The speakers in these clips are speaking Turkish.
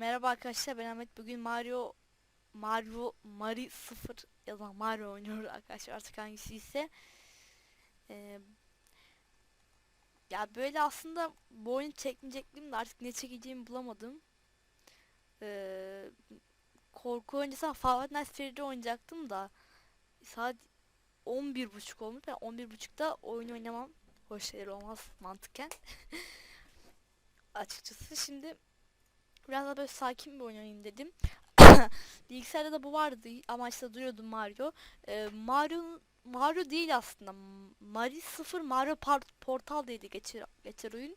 Merhaba arkadaşlar ben Ahmet. Bugün Mario Mario Mari 0 ya da Mario oynuyoruz arkadaşlar artık hangisi ise. Ee, ya böyle aslında bu oyunu çekmeyecektim de artık ne çekeceğimi bulamadım. Ee, korku öncesi at Freddy'de oynayacaktım da saat 11.30 olmuş. Ben 11.30'da oyun oynamam. Hoş şeyler olmaz mantıken. Açıkçası şimdi Biraz daha böyle sakin bir oynayayım dedim. Bilgisayarda da bu vardı ama işte duruyordu Mario. Ee, Mario Mario değil aslında. Mari 0 Mario Par- Portal dedi geçer, geçer oyun.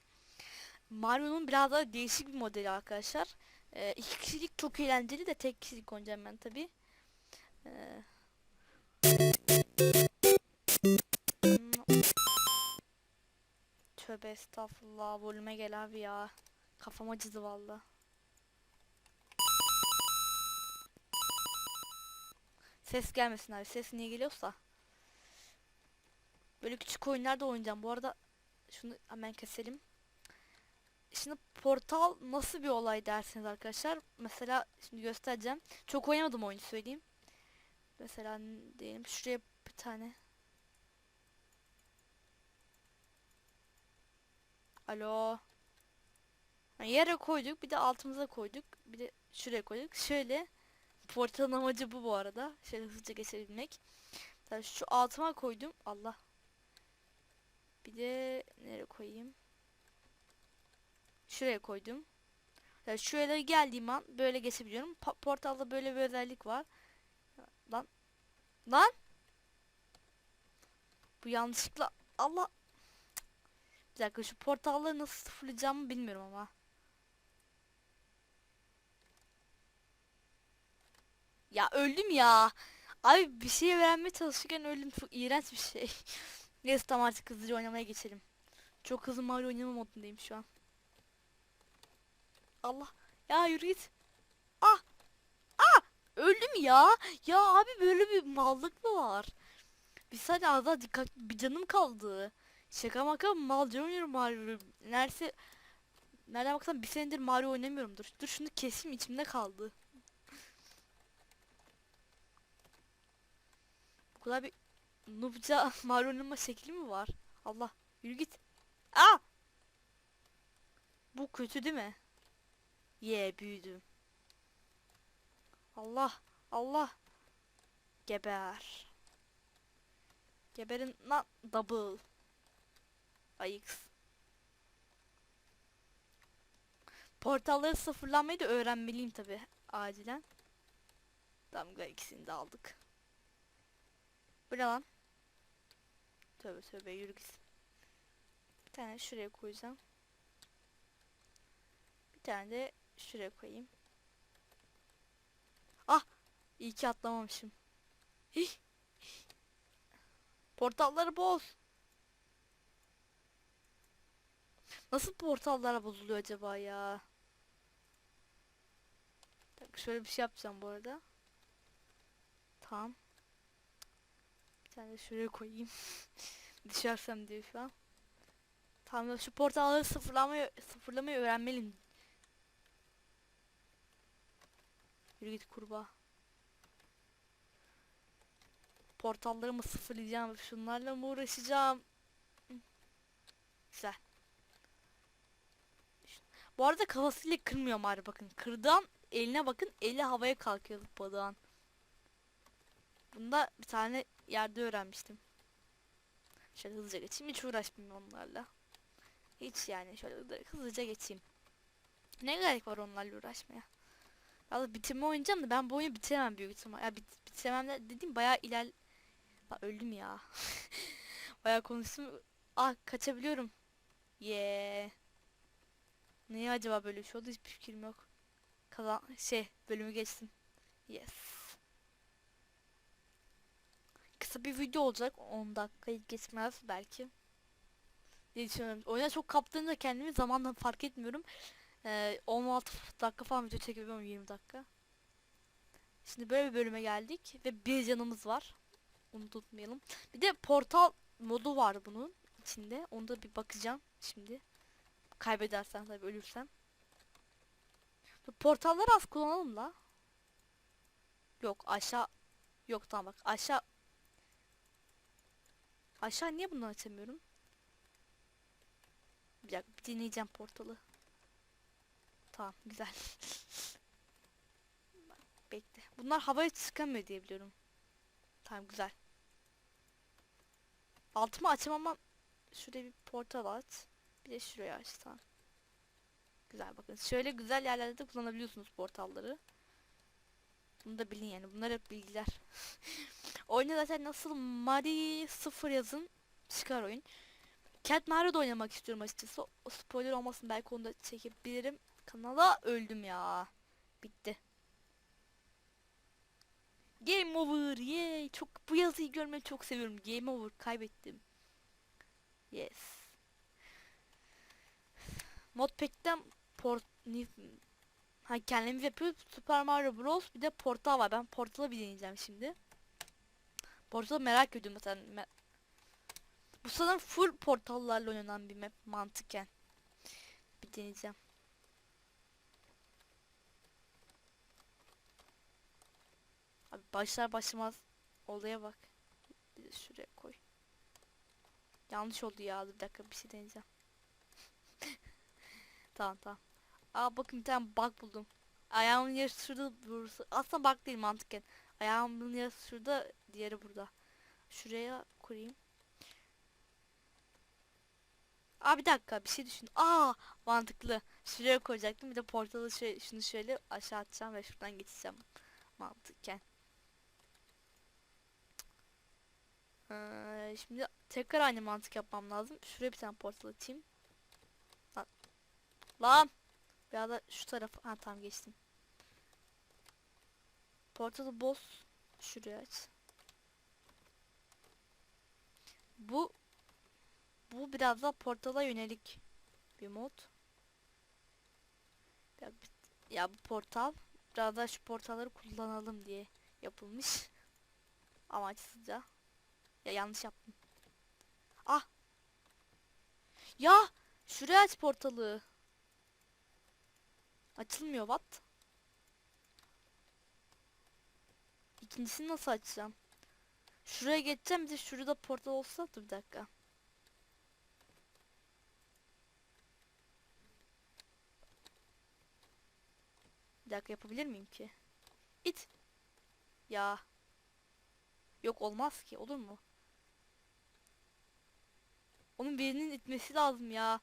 Mario'nun biraz daha değişik bir modeli arkadaşlar. Ee, iki kişilik çok eğlenceli de tek kişilik oynayacağım ben tabi. Ee, Tövbe estağfurullah volüme gel abi ya. Kafam acıdı valla. Ses gelmesin abi. Ses niye geliyorsa. Böyle küçük oyunlarda oynayacağım. Bu arada şunu hemen keselim. Şimdi portal nasıl bir olay dersiniz arkadaşlar. Mesela şimdi göstereceğim. Çok oynamadım oyunu söyleyeyim. Mesela diyelim şuraya bir tane. Alo. Ha, yere koyduk. Bir de altımıza koyduk. Bir de şuraya koyduk. Şöyle. Portalın amacı bu bu arada. Şöyle hızlıca geçebilmek. Mesela şu altıma koydum. Allah. Bir de nereye koyayım? Şuraya koydum. Yani şuraya geldiğim an böyle geçebiliyorum. Pa- portalda böyle bir özellik var. Lan. Lan. Bu yanlışlıkla Allah. Bir dakika şu portalları nasıl sıfırlayacağımı bilmiyorum ama. Ya öldüm ya. Abi bir şey öğrenmeye çalışırken öldüm. Çok iğrenç bir şey. Neyse tamam artık hızlıca oynamaya geçelim. Çok hızlı Mario oynama modundayım şu an. Allah. Ya yürü git. Ah. Ah. Öldüm ya. Ya abi böyle bir mallık mı var? Bir saniye az daha dikkat bir canım kaldı. Şaka maka malca oynuyorum Mario. Neredeyse Nereden baksan bir senedir Mario oynamıyorum. Dur, dur şunu keseyim içimde kaldı. Kadar bir noobca Mario oynama şekli mi var? Allah yürü git. Aa! Bu kötü değil mi? Ye büyüdüm. Allah Allah. Geber. Geberin lan double. Ayıks. Portalları sıfırlanmayı da öğrenmeliyim tabi acilen. Damga ikisini de aldık. Bu ne lan? Tövbe tövbe yürü gitsin. Bir tane şuraya koyacağım. Bir tane de şuraya koyayım. Ah! İyi ki atlamamışım. Hih! Portalları boz. Nasıl portallara bozuluyor acaba ya? Şöyle bir şey yapacağım bu arada. Tamam. Tane şuraya koyayım. Düşersem diye şu an. Tamam şu portalları sıfırlamayı sıfırlamayı öğrenmeliyim. Yürü git kurbağa. Portalları mı sıfırlayacağım? Şunlarla mı uğraşacağım? Güzel. Bu arada kafasıyla kırmıyor Mario bakın. Kırdan eline bakın eli havaya kalkıyor zıpladığın. Bunda bir tane yerde öğrenmiştim. Şöyle hızlıca geçeyim hiç uğraşmayayım onlarla. Hiç yani şöyle hızlı- hızlıca geçeyim. Ne gerek var onlarla uğraşmaya? Valla bitirme oynayacağım da ben bu oyunu bitiremem büyük ihtimal. Ya bit bitiremem de dediğim bayağı iler... Lan öldüm ya. bayağı konuştum. Ah kaçabiliyorum. Yeah. Niye acaba böyle bir şey oldu hiçbir fikrim yok. Kazan şey bölümü geçtim. Yes. Kısa bir video olacak 10 dakika geçmez belki. diye. Oyuna çok kaptığımda kendimi zamanla fark etmiyorum. Ee, 16 dakika falan video çekebiliyorum 20 dakika. Şimdi böyle bir bölüme geldik ve bir canımız var. Onu tutmayalım. Bir de portal modu var bunun içinde. Onu da bir bakacağım şimdi. Kaybedersen tabii ölürsen. Dur, Portalları az kullanalım la. Yok aşağı. Yok tamam bak aşağı. Aşağı niye bundan açamıyorum? Bir dakika bir deneyeceğim portalı. Tamam güzel. Bekle. Bunlar havaya çıkamıyor diye biliyorum. Tamam güzel. Altımı açamam. Şuraya bir portal aç. Bir de şuraya aç tamam. Güzel bakın. Şöyle güzel yerlerde de kullanabiliyorsunuz portalları. Bunu da bilin yani. Bunlar hep bilgiler. Oyunda zaten nasıl Mari 0 yazın çıkar oyun. Cat Mario'da oynamak istiyorum açıkçası. O spoiler olmasın belki onu da çekebilirim. Kanala öldüm ya. Bitti. Game over. Yay. Çok bu yazıyı görmeyi çok seviyorum. Game over. Kaybettim. Yes. Modpack'ten port ha kendimiz yapıyoruz. Super Mario Bros. Bir de Portal var. Ben Portal'ı bir deneyeceğim şimdi. Portal'ı merak ediyorum zaten. Bu sanırım full portallarla oynanan bir map mantıken. Bir deneyeceğim. Abi başlar başlamaz olaya bak. Bir de şuraya koy. Yanlış oldu ya. Bir dakika bir şey deneyeceğim. tamam tamam. Aa bakın bir tane bug buldum. Ayağımın yarısı şurada burası. Aslında bug değil mantıken. Ayağımın yarısı şurada, diğeri burada. Şuraya koyayım. Aa bir dakika bir şey düşün. Aa mantıklı. Şuraya koyacaktım. Bir de portalı şöyle, şunu şöyle aşağı atacağım ve şuradan geçeceğim. Mantıken. Ee, şimdi tekrar aynı mantık yapmam lazım. Şuraya bir tane portal atayım. Lan. Lan. Biraz da şu tarafa. Ha tamam geçtim. Portalı boz. Şuraya aç. Bu bu biraz daha portala yönelik bir mod. Ya, ya bu portal biraz daha şu portalları kullanalım diye yapılmış. Amaçsızca. Ya yanlış yaptım. Ah. Ya şuraya aç portalı. Açılmıyor what? İkincisini nasıl açacağım? Şuraya geçeceğim bir de şurada portal olsa dur bir dakika. Bir dakika yapabilir miyim ki? İt. Ya. Yok olmaz ki olur mu? Onun birinin itmesi lazım ya.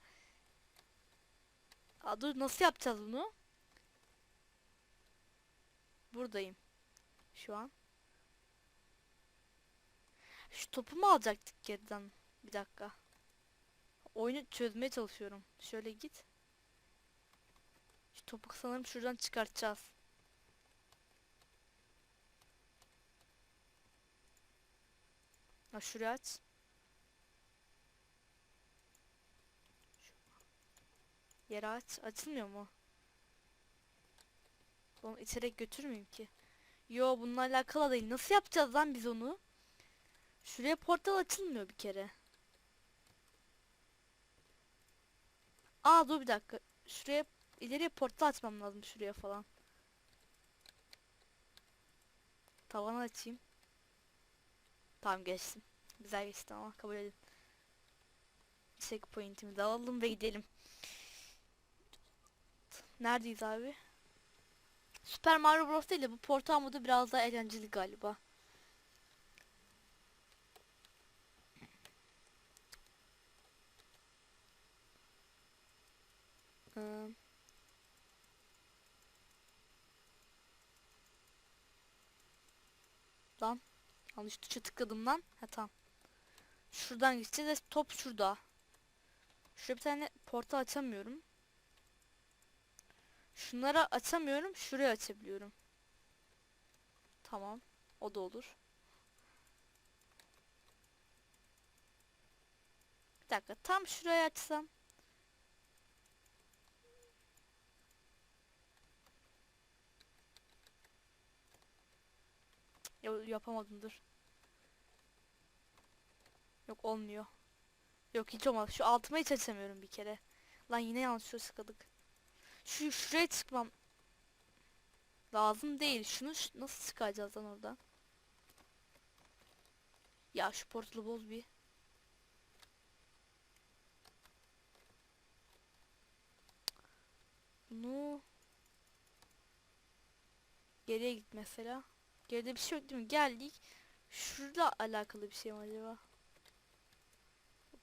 Aa, dur nasıl yapacağız bunu? Buradayım. Şu an. Şu topu mu alacaktık geriden? Bir dakika. Oyunu çözmeye çalışıyorum. Şöyle git. Şu topu sanırım şuradan çıkartacağız. Ha şuraya aç. Yere aç. Açılmıyor mu? Onu içerek götürmeyeyim ki. Yo bununla alakalı değil. Nasıl yapacağız lan biz onu? Şuraya portal açılmıyor bir kere. Aa dur bir dakika. Şuraya ileriye portal açmam lazım şuraya falan. Tavanı açayım. Tamam geçtim. Güzel geçti ama kabul edin. Checkpoint'imizi alalım ve gidelim. Neredeyiz abi? Super Mario Bros değil de bu portal modu biraz daha eğlenceli galiba. Ee, Lan yanlış tuşa tıkladım lan. Ha tamam. Şuradan gideceğiz. Top şurada. Şuraya bir tane portal açamıyorum. Şunlara açamıyorum. Şuraya açabiliyorum. Tamam. O da olur. Bir dakika. Tam şuraya açsam. Ya yapamadım dur. Yok olmuyor. Yok hiç olmaz. Şu altıma hiç açamıyorum bir kere. Lan yine yanlış şuraya sıkıldık. Şu şuraya çıkmam. Lazım değil. Şunu nasıl çıkaracağız lan oradan? Ya şu portalı boz bir. Bunu geriye git mesela. Geride bir şey yok değil mi? Geldik. Şurada alakalı bir şey mi acaba?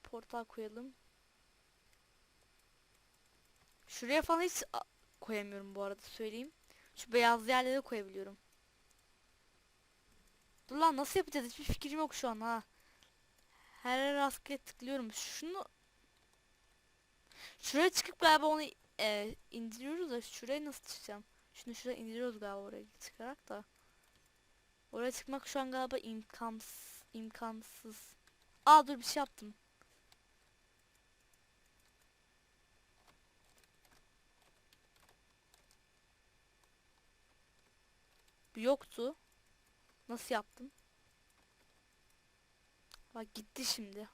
Portal koyalım. Şuraya falan hiç koyamıyorum bu arada söyleyeyim. Şu beyaz yerlere koyabiliyorum. Dur lan nasıl yapacağız? Hiçbir fikrim yok şu an ha. Her rastgele tıklıyorum. Şunu Şuraya çıkıp galiba onu e, indiriyoruz da şuraya nasıl çıkacağım? Şunu şuraya indiriyoruz galiba oraya çıkarak da. Oraya çıkmak şu an galiba imkansız. imkansız. Aa dur bir şey yaptım. Yoktu. Nasıl yaptım? Bak gitti şimdi.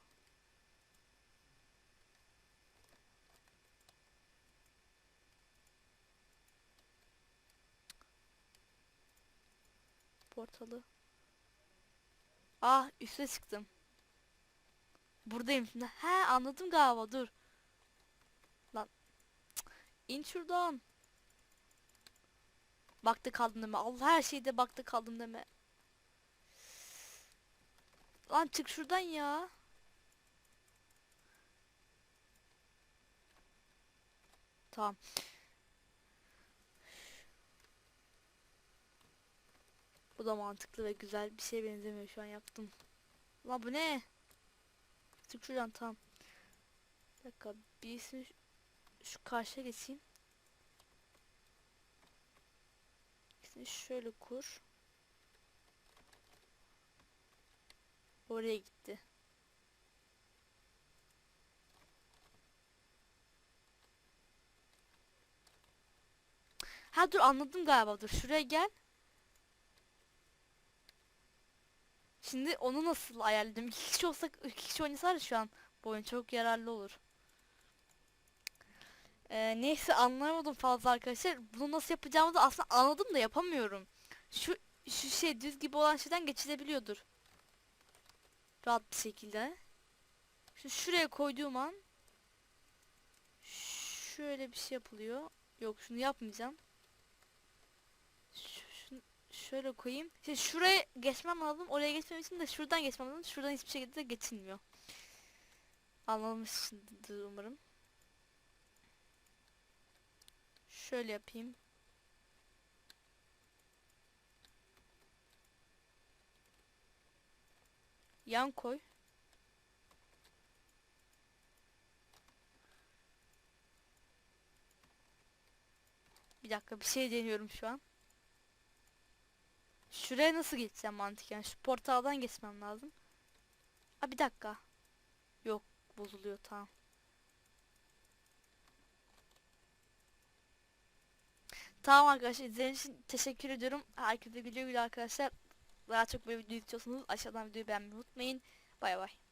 Portalı. Ah üste çıktım. Buradayım şimdi. He anladım galiba dur. Lan. Cık, İn şuradan. Bakta kaldım deme. Allah her şeyde bakta kaldım deme. Lan çık şuradan ya. Tamam. Bu da mantıklı ve güzel bir şeye benzemiyor şu an yaptım. Lan bu ne? Çık şuradan tamam. Bir dakika birisini şu, şu karşıya geçeyim. İkisini şöyle kur. Oraya gitti. Ha dur anladım galiba dur şuraya gel. Şimdi onu nasıl ayarladım? İki kişi olsak, iki kişi oynasalar şu an bu oyun çok yararlı olur. Ee, neyse anlayamadım fazla arkadaşlar. Bunu nasıl yapacağımı da aslında anladım da yapamıyorum. Şu şu şey düz gibi olan şeyden geçilebiliyordur. Rahat bir şekilde. Şu şuraya koyduğum an şöyle bir şey yapılıyor. Yok şunu yapmayacağım. Şöyle koyayım. İşte şuraya geçmem lazım. Oraya geçmem için de şuradan geçmem lazım. Şuradan hiçbir şekilde geçilmiyor. Anlamışsındır umarım. Şöyle yapayım. Yan koy. Bir dakika bir şey deniyorum şu an. Şuraya nasıl geçeceğim mantıken? Şu portaldan geçmem lazım. Aa bir dakika. Yok bozuluyor tamam. Tamam arkadaşlar izlediğiniz için teşekkür ediyorum. Herkese güle arkadaşlar. Daha çok böyle video istiyorsanız aşağıdan videoyu beğenmeyi unutmayın. Bay bay.